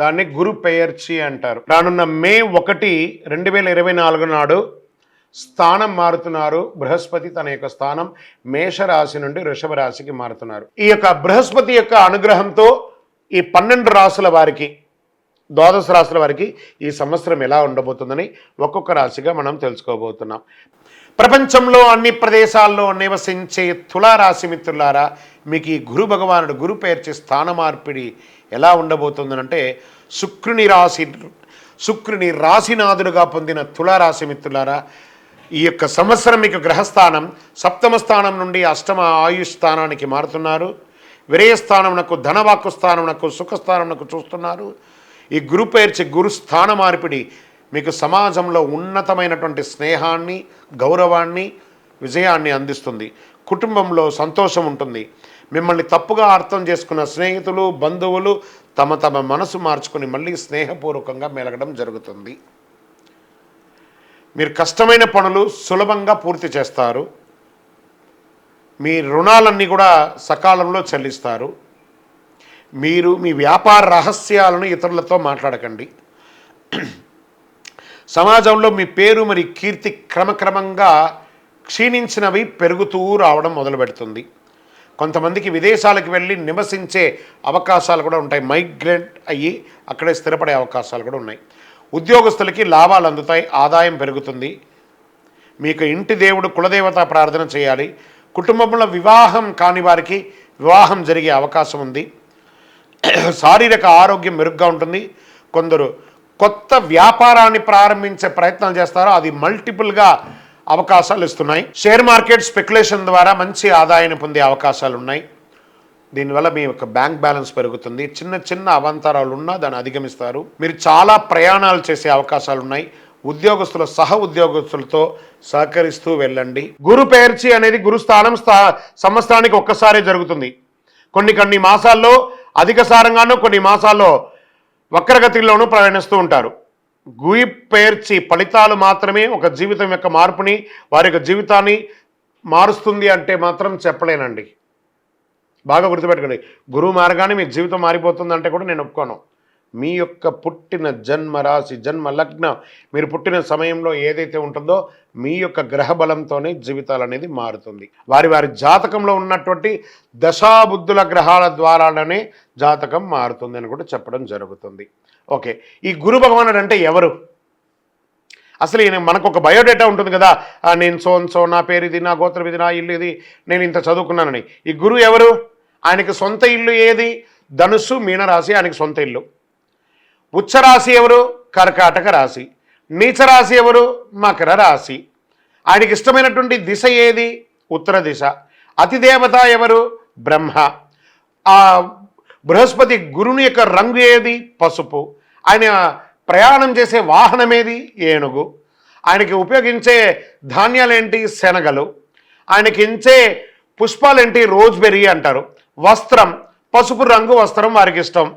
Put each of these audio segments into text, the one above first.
దాన్ని గురు పెయర్చి అంటారు. రానున్న మే ఒకటి రెండు వేల ఇరవై నాలుగు నాడు స్థానం మారుతున్నారు. బృహస్పతి తన యొక్క స్థానం మేషరాశి నుండి వృషభ రాశికి మారుతున్నారు. ఈ యొక్క బృహస్పతి యొక్క అనుగ్రహంతో ఈ పన్నెండు రాసుల వారికి ద్వాదశ రాశుల వారికి ఈ సంవత్సరం ఎలా ఉండబోతుందని ఒక్కొక్క రాశిగా మనం తెలుసుకోబోతున్నాం. ప్రపంచంలో అన్ని ప్రదేశాల్లో నివసించే తులారాశి మిత్రులారా మీకు ఈ గురు భగవానుడు గురు పేర్చి స్థాన మార్పిడి ఎలా ఉండబోతుందనంటే శుక్రుని రాశి శుక్రుని రాశినాథుడుగా పొందిన తులారాశి మిత్రులారా ఈ యొక్క సంవత్సరం మీకు గ్రహస్థానం సప్తమ స్థానం నుండి అష్టమ ఆయుష్ స్థానానికి మారుతున్నారు. విరయస్థానమునకు ధనవాక్కు స్థానమునకు సుఖస్థానమునకు చూస్తున్నారు. ఈ గురు పేర్చి గురు స్థాన మార్పిడి మీకు సమాజంలో ఉన్నతమైనటువంటి స్నేహాన్ని గౌరవాన్ని విజయాన్ని అందిస్తుంది. కుటుంబంలో సంతోషం ఉంటుంది. మిమ్మల్ని తప్పుగా అర్థం చేసుకున్న స్నేహితులు బంధువులు తమ తమ మనసు మార్చుకుని మళ్ళీ స్నేహపూర్వకంగా మెలగడం జరుగుతుంది. మీరు కష్టమైన పనులు సులభంగా పూర్తి చేస్తారు. మీ రుణాలన్నీ కూడా సకాలంలో చెల్లిస్తారు. మీరు మీ వ్యాపార రహస్యాలను ఇతరులతో మాట్లాడకండి. సమాజంలో మీ పేరు మరి కీర్తి క్రమక్రమంగా క్షీణించినవి పెరుగుతూ రావడం మొదలు పెడుతుంది. కొంతమందికి విదేశాలకు వెళ్ళి నివసించే అవకాశాలు కూడా ఉంటాయి. మైగ్రెంట్ అయ్యి అక్కడే స్థిరపడే అవకాశాలు కూడా ఉన్నాయి. ఉద్యోగస్తులకి లాభాలు అందుతాయి ఆదాయం పెరుగుతుంది. మీకు ఇంటి దేవుడు కులదేవత ప్రార్థన చేయాలి. కుటుంబంలో వివాహం కాని వారికి వివాహం జరిగే అవకాశం ఉంది. శారీరక ఆరోగ్యం మెరుగ్గా ఉంటుంది. కొందరు కొత్త వ్యాపారాన్ని ప్రారంభించే ప్రయత్నాలు చేస్తారో అది మల్టిపుల్గా అవకాశాలు ఇస్తున్నాయి. షేర్ మార్కెట్ స్పెక్యులేషన్ ద్వారా మంచి ఆదాయాన్ని పొందే అవకాశాలు ఉన్నాయి. దీనివల్ల మీ యొక్క బ్యాంక్ బ్యాలెన్స్ పెరుగుతుంది. చిన్న చిన్న అవాంతరాలు ఉన్నా దాన్ని అధిగమిస్తారు. మీరు చాలా ప్రయాణాలు చేసే అవకాశాలు ఉన్నాయి. ఉద్యోగస్తుల సహ ఉద్యోగస్తులతో సహకరిస్తూ వెళ్ళండి. గురు పేర్చి అనేది గురుస్థానం స్థా సంవత్సరానికి ఒక్కసారే జరుగుతుంది. కొన్ని కొన్ని మాసాల్లో అధిక సారంగానూ కొన్ని మాసాల్లో వక్రగతిలోనూ ప్రయాణిస్తూ ఉంటారు. గుయి పేర్చి ఫలితాలు మాత్రమే ఒక జీవితం యొక్క మార్పుని వారి యొక్క జీవితాన్ని మారుస్తుంది అంటే మాత్రం చెప్పలేనండి. బాగా గుర్తుపెట్టుకోండి. గురువు మారగానే మీ జీవితం మారిపోతుంది అంటే కూడా నేను ఒప్పుకోను. మీ యొక్క పుట్టిన జన్మ రాశి జన్మ లగ్నం మీరు పుట్టిన సమయంలో ఏదైతే ఉంటుందో మీ యొక్క గ్రహ బలంతోనే జీవితాలు అనేది మారుతుంది. వారి వారి జాతకంలో ఉన్నటువంటి దశాబుద్ధుల గ్రహాల ద్వారానే జాతకం మారుతుంది అని కూడా చెప్పడం జరుగుతుంది. ఓకే. ఈ గురు భగవానుడు అంటే ఎవరు? అసలు ఈయన మనకు ఒక బయోడేటా ఉంటుంది కదా. నేను సో సో నా పేరు ఇది నా గోత్రం ఇది నా ఇల్లు ఇది నేను ఇంత చదువుకున్నానని. ఈ గురువు ఎవరు? ఆయనకి సొంత ఇల్లు ఏది? ధనుస్సు మీనరాశి ఆయనకి సొంత ఇల్లు. ఉచ్చరాశి ఎవరు? కర్కాటక రాశి. నీచరాశి ఎవరు? మకర రాశి. ఆయనకి ఇష్టమైనటువంటి దిశ ఏది? ఉత్తర దిశ. అతిదేవత ఎవరు? బ్రహ్మ. ఆ బృహస్పతి గురుని యొక్క రంగు ఏది? పసుపు. ఆయన ప్రయాణం చేసే వాహనం ఏది? ఏనుగు. ఆయనకి ఉపయోగించే ధాన్యాలేంటి? శనగలు. ఆయనకి ఇంచే పుష్పాలేంటి? రోజ్బెర్రీ అంటారు. వస్త్రం. పసుపు రంగు వస్త్రం వారికి ఇష్టం.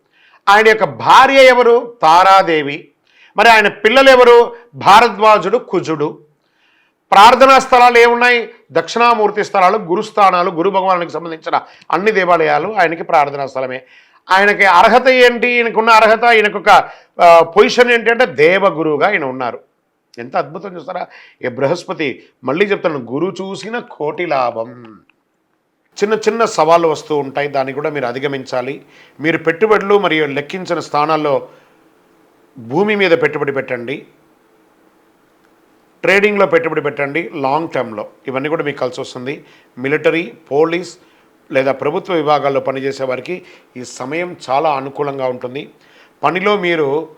ఆయన యొక్క భార్య ఎవరు? తారాదేవి. మరి ఆయన పిల్లలు ఎవరు? భారద్వాజుడు కుజుడు. ప్రార్థనా స్థలాలు ఏమున్నాయి? దక్షిణామూర్తి స్థలాలు గురుస్థానాలు గురు భగవానికి సంబంధించిన అన్ని దేవాలయాలు ఆయనకి ప్రార్థనా స్థలమే. ఆయనకి అర్హత ఏంటి? ఈయనకున్న అర్హత ఈయనకొక పొజిషన్ ఏంటి అంటే దేవగురువుగా ఆయన ఉన్నారు. ఎంత అద్భుతం చూస్తారా? ఏ బృహస్పతి మళ్ళీ చెప్తాను గురు చూసిన కోటి లాభం. చిన్న చిన్న సవాళ్ళు వస్తూ ఉంటాయి. దాన్ని కూడా మీరు అధిగమించాలి. మీరు పెట్టుబడులు మరియు లెక్కించిన స్థానాల్లో భూమి మీద పెట్టుబడి పెట్టండి. ట్రేడింగ్లో పెట్టుబడి పెట్టండి. లాంగ్ టర్మ్లో. ఇవన్నీ కూడా మీకు కలిసి వస్తుంది. మిలిటరీ పోలీస్ లేదా ప్రభుత్వ విభాగాల్లో పనిచేసే వారికి ఈ సమయం చాలా అనుకూలంగా ఉంటుంది. పనిలో మీరు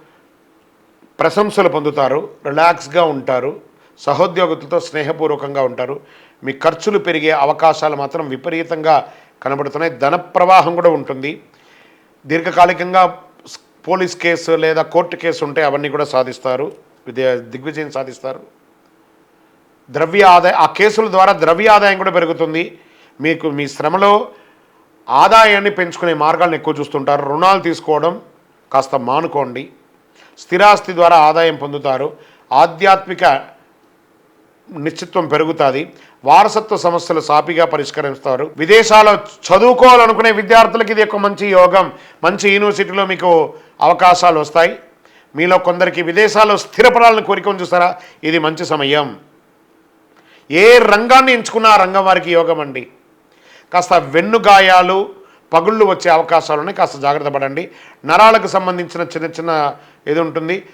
ప్రశంసలు పొందుతారు. రిలాక్స్గా ఉంటారు. సహోద్యోగులతో స్నేహపూర్వకంగా ఉంటారు. మీ ఖర్చులు పెరిగే అవకాశాలు మాత్రం విపరీతంగా కనబడుతున్నాయి. ధన ప్రవాహం కూడా ఉంటుంది. దీర్ఘకాలికంగా పోలీస్ కేసు లేదా కోర్టు కేసు ఉంటే అవన్నీ కూడా సాధిస్తారు. దిగ్విజయం సాధిస్తారు. ద్రవ్య ఆదాయ ఆ కేసుల ద్వారా ద్రవ్య ఆదాయం కూడా పెరుగుతుంది. మీకు మీ శ్రమలో ఆదాయాన్ని పెంచుకునే మార్గాలను ఎక్కువ చూస్తుంటారు. రుణాలు తీసుకోవడం కాస్త మానుకోండి. స్థిరాస్తి ద్వారా ఆదాయం పొందుతారు. ఆధ్యాత్మిక నిశ్చిత్వం పెరుగుతుంది. వారసత్వ సమస్యలు సాపిగా పరిష్కరిస్తారు. విదేశాల్లో చదువుకోవాలనుకునే విద్యార్థులకి ఇది ఒక మంచి యోగం. మంచి యూనివర్సిటీలో మీకు అవకాశాలు వస్తాయి. మీలో కొందరికి విదేశాల్లో స్థిరపడాలని కోరిక చూస్తారా? ఇది మంచి సమయం. ఏ రంగాన్ని ఎంచుకున్నా ఆ రంగం వారికి యోగం అండి. కాస్త వెన్నుగాయాలు పగుళ్ళు వచ్చే అవకాశాలు ఉన్నాయి. కాస్త జాగ్రత్త పడండి. నరాలకు సంబంధించిన చిన్న చిన్న ఇది ఉంటుంది.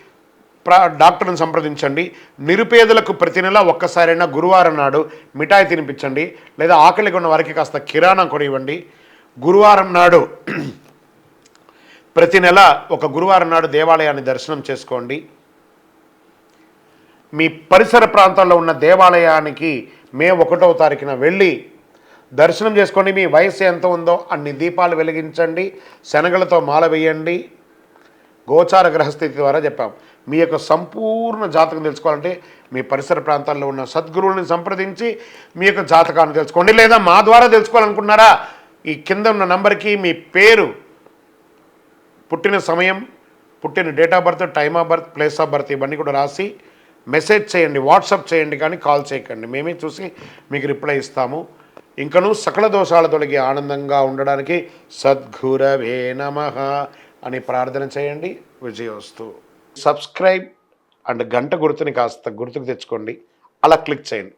డాక్టర్ని సంప్రదించండి. నిరుపేదలకు ప్రతి నెల ఒక్కసారైనా గురువారం నాడు మిఠాయి తినిపించండి. లేదా ఆకలిగా ఉన్న వారికి కాస్త కిరాణా ఇవ్వండి గురువారం నాడు ప్రతి నెల ఒక గురువారం నాడు దేవాలయాన్ని దర్శనం చేసుకోండి. మీ పరిసర ప్రాంతాల్లో ఉన్న దేవాలయానికి మే ఒకటవ తారీఖున వెళ్ళి దర్శనం చేసుకోండి. మీ వయసు ఎంత ఉందో అన్ని దీపాలు వెలిగించండి. శనగలతో మాల వేయండి. గోచార గ్రహస్థితి ద్వారా చెప్పాం. మీ యొక్క సంపూర్ణ జాతకం తెలుసుకోవాలంటే మీ పరిసర ప్రాంతాల్లో ఉన్న సద్గురువుని సంప్రదించి మీ యొక్క జాతకాన్ని తెలుసుకోండి. లేదా మా ద్వారా తెలుసుకోవాలనుకున్నారా ఈ కింద ఉన్న నంబర్కి మీ పేరు పుట్టిన సమయం పుట్టిన date of birth time of birth place of birth ఇవన్నీ కూడా రాసి మెసేజ్ చేయండి వాట్సాప్ చేయండి కానీ కాల్ చేయకండి. మేమే చూసి మీకు రిప్లై ఇస్తాము. ఇంకను సకల దోషాల తొలగి ఆనందంగా ఉండడానికి సద్గురవే నమ. అని ప్రార్థన చేయండి. విజయోస్తు సబ్స్క్రైబ్ అండ్ గంట గుర్తుని కాస్త గుర్తుకు తెచ్చుకోండి. అలా క్లిక్ చేయండి.